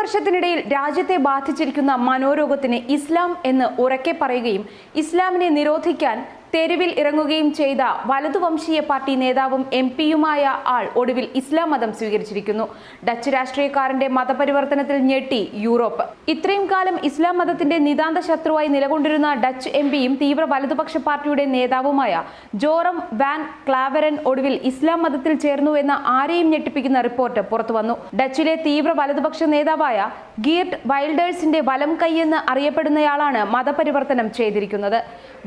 വർഷത്തിനിടയിൽ രാജ്യത്തെ ബാധിച്ചിരിക്കുന്ന മനോരോഗത്തിന് ഇസ്ലാം എന്ന് ഉറക്കെ പറയുകയും ഇസ്ലാമിനെ നിരോധിക്കാൻ തെരുവിൽ ഇറങ്ങുകയും ചെയ്ത വലതുവംശീയ പാർട്ടി നേതാവും എം പിയുമായ ആൾ ഒടുവിൽ ഇസ്ലാം മതം സ്വീകരിച്ചിരിക്കുന്നു. ഡച്ച് രാഷ്ട്രീയക്കാരന്റെ മതപരിവർത്തനത്തിൽ ഞെട്ടി യൂറോപ്പ്. ഇത്രയും കാലം ഇസ്ലാം മതത്തിന്റെ നിതാന്ത ശത്രുവായി നിലകൊണ്ടിരുന്ന ഡച്ച് എം പിയും തീവ്ര വലതുപക്ഷ പാർട്ടിയുടെ നേതാവുമായ ജോറം വാൻ ക്ലാവരൻ ഒടുവിൽ ഇസ്ലാം മതത്തിൽ ചേർന്നു എന്ന ആരെയും ഞെട്ടിപ്പിക്കുന്ന റിപ്പോർട്ട് പുറത്തുവന്നു ഡച്ചിലെ തീവ്ര വലതുപക്ഷ നേതാവായ ഗീർട്ട് വൈൽഡേഴ്സിന്റെ വലം കൈയെന്ന് അറിയപ്പെടുന്നയാളാണ് മതപരിവർത്തനം ചെയ്തിരിക്കുന്നത്.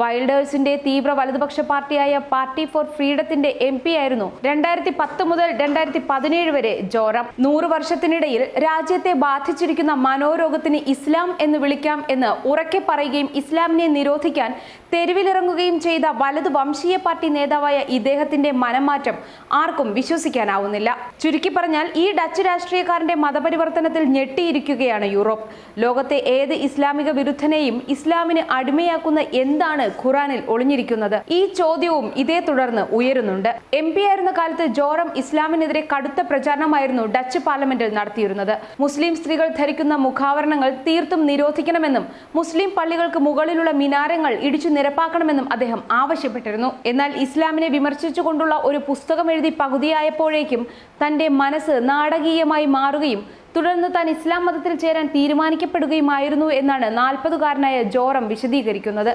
വൈൽഡേഴ്സിന്റെ തീവ്ര വലതുപക്ഷ പാർട്ടിയായ പാർട്ടി ഫോർ ഫ്രീഡത്തിന്റെ എം പി ആയിരുന്നു രണ്ടായിരത്തി പത്ത് മുതൽ രണ്ടായിരത്തി പതിനേഴ് വരെ ജോറം. നൂറ് വർഷത്തിനിടയിൽ രാജ്യത്തെ ബാധിച്ചിരിക്കുന്ന മനോരോഗത്തിന് ഇസ്ലാം എന്ന് വിളിക്കാം എന്ന് ഉറക്കെ പറയുകയും ഇസ്ലാമിനെ നിരോധിക്കാൻ തെരുവിലിറങ്ങുകയും ചെയ്ത വലതു വംശീയ പാർട്ടി നേതാവായ ഇദ്ദേഹത്തിന്റെ മനംമാറ്റം ആർക്കും വിശ്വസിക്കാനാവുന്നില്ല. ചുരുക്കി പറഞ്ഞാൽ ഈ ഡച്ച് രാഷ്ട്രീയക്കാരന്റെ മതപരിവർത്തനത്തിൽ ഞെട്ടിയിരിക്കുകയാണ് യൂറോപ്പ്. ലോകത്തെ ഏത് ഇസ്ലാമിക വിരുദ്ധനെയും ഇസ്ലാമിന് അടിമയാക്കുന്ന എന്താണ് ഖുറാനിൽ ഒളിഞ്ഞിരിക്കുന്നത്? ഈ ചോദ്യവും ഇതേ തുടർന്ന് ഉയരുന്നുണ്ട്. എം പി ആയിരുന്ന കാലത്ത് ജോറം ഇസ്ലാമിനെതിരെ കടുത്ത പ്രചാരണമായിരുന്നു ഡച്ച് പാർലമെന്റിൽ നടത്തിയിരുന്നത്. മുസ്ലിം സ്ത്രീകൾ ധരിക്കുന്ന മുഖാവരണങ്ങൾ തീർത്തും നിരോധിക്കണമെന്നും മുസ്ലിം പള്ളികൾക്ക് മുകളിലുള്ള മിനാരങ്ങൾ ഇടിച്ചു നിരപ്പാക്കണമെന്നും അദ്ദേഹം ആവശ്യപ്പെട്ടിരുന്നു. എന്നാൽ ഇസ്ലാമിനെ വിമർശിച്ചുകൊണ്ടുള്ള ഒരു പുസ്തകം എഴുതി പകുതിയായപ്പോഴേക്കും തന്റെ മനസ്സ് നാടകീയമായി മാറുകയും തുടർന്ന് താൻ ഇസ്ലാം മതത്തിൽ ചേരാൻ തീരുമാനിക്കപ്പെടുകയുമായിരുന്നു എന്നാണ് നാൽപ്പതുകാരനായ ജോറം വിശദീകരിക്കുന്നത്.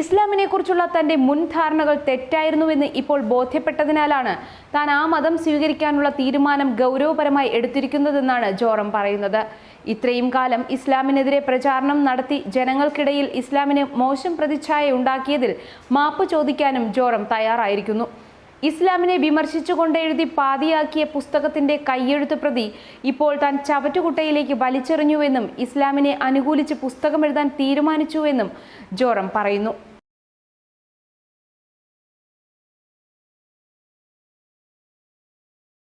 ഇസ്ലാമിനെ കുറിച്ചുള്ള തന്റെ മുൻധാരണകൾ തെറ്റായിരുന്നുവെന്ന് ഇപ്പോൾ ബോധ്യപ്പെട്ടതിനാലാണ് താൻ ആ മതം സ്വീകരിക്കാനുള്ള തീരുമാനം ഗൗരവപരമായി എടുത്തിരിക്കുന്നതെന്നാണ് ജോറം പറയുന്നത്. ഇത്രയും കാലം ഇസ്ലാമിനെതിരെ പ്രചാരണം നടത്തി ജനങ്ങൾക്കിടയിൽ ഇസ്ലാമിന് മോശം പ്രതിച്ഛായ ഉണ്ടാക്കിയതിൽ മാപ്പ് ചോദിക്കാനും ജോറം തയ്യാറായിരിക്കുന്നു. ഇസ്ലാമിനെ വിമർശിച്ചുകൊണ്ട് എഴുതി പാതിയാക്കിയ പുസ്തകത്തിന്റെ കയ്യെഴുത്ത് പ്രതി ഇപ്പോൾ താൻ ചവറ്റുകുട്ടയിലേക്ക് വലിച്ചെറിഞ്ഞുവെന്നും ഇസ്ലാമിനെ അനുകൂലിച്ച് പുസ്തകം എഴുതാൻ തീരുമാനിച്ചുവെന്നും ജോറം പറയുന്നു.